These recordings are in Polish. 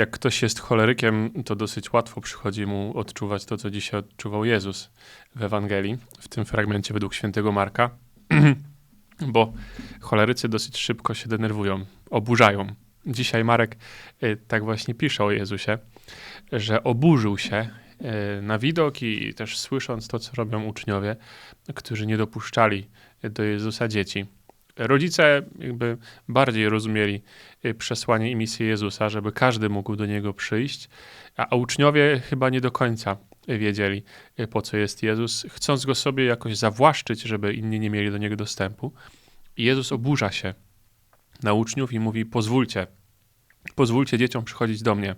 Jak ktoś jest cholerykiem, to dosyć łatwo przychodzi mu odczuwać to, co dzisiaj odczuwał Jezus w Ewangelii, w tym fragmencie według świętego Marka, bo cholerycy dosyć szybko się denerwują, oburzają. Dzisiaj Marek y, tak właśnie pisze o Jezusie, że oburzył się y, na widok i też słysząc to, co robią uczniowie, którzy nie dopuszczali do Jezusa dzieci. Rodzice jakby bardziej rozumieli y, przesłanie i misję Jezusa, żeby każdy mógł do Niego przyjść, a uczniowie chyba nie do końca wiedzieli, y, po co jest Jezus, chcąc Go sobie jakoś zawłaszczyć, żeby inni nie mieli do Niego dostępu. Jezus oburza się na uczniów i mówi, pozwólcie, pozwólcie dzieciom przychodzić do mnie.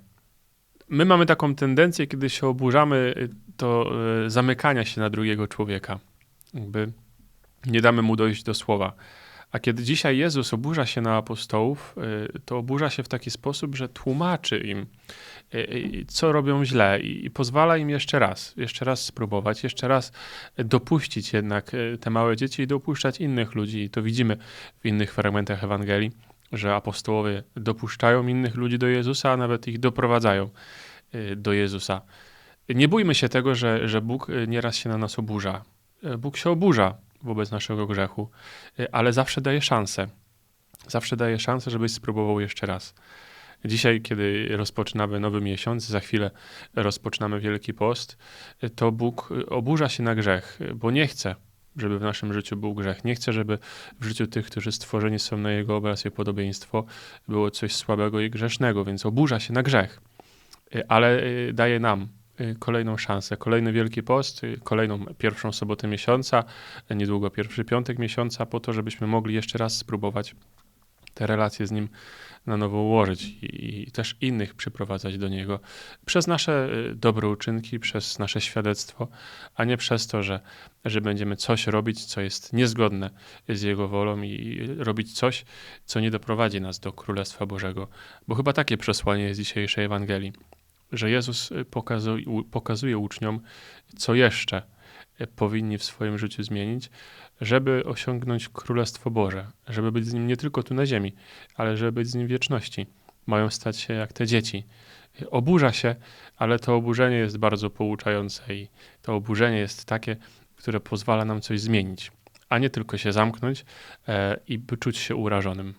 My mamy taką tendencję, kiedy się oburzamy, y, to zamykania się na drugiego człowieka. Jakby nie damy mu dojść do słowa. A kiedy dzisiaj Jezus oburza się na apostołów, y, to oburza się w taki sposób, że tłumaczy im, y, y, co robią źle i pozwala im jeszcze raz, jeszcze raz spróbować, jeszcze raz dopuścić jednak te małe dzieci i dopuszczać innych ludzi. I to widzimy w innych fragmentach Ewangelii, że apostołowie dopuszczają innych ludzi do Jezusa, a nawet ich doprowadzają do Jezusa. Nie bójmy się tego, że, że Bóg nieraz się na nas oburza. Bóg się oburza wobec naszego grzechu, y, ale zawsze daje szansę. Zawsze daje szansę, żebyś spróbował jeszcze raz. Dzisiaj, kiedy rozpoczynamy nowy miesiąc, za chwilę rozpoczynamy Wielki Post, y, to Bóg oburza się na grzech, bo nie chce, żeby w naszym życiu był grzech. Nie chce, żeby w życiu tych, którzy stworzeni są na Jego obraz i podobieństwo, było coś słabego i grzesznego, więc oburza się na grzech. Y, ale daje nam Y, kolejną szansę, kolejny Wielki Post, y, kolejną pierwszą sobotę miesiąca, niedługo pierwszy piątek miesiąca, po to, żebyśmy mogli jeszcze raz spróbować te relacje z Nim na nowo ułożyć i, i też innych przyprowadzać do Niego. Przez nasze y, dobre uczynki, przez nasze świadectwo, a nie przez to, że, że będziemy coś robić, co jest niezgodne z Jego wolą i robić coś, co nie doprowadzi nas do Królestwa Bożego. Bo chyba takie przesłanie jest dzisiejszej Ewangelii że Jezus y, pokazuje, uczniom, co jeszcze y, powinni w swoim życiu zmienić, żeby osiągnąć Królestwo Boże, żeby być z Nim nie tylko tu na ziemi, ale żeby być z Nim w wieczności. Mają stać się jak te dzieci. Oburza się, ale to oburzenie jest bardzo pouczające i to oburzenie jest takie, które pozwala nam coś zmienić, a nie tylko się zamknąć e, i czuć się urażonym.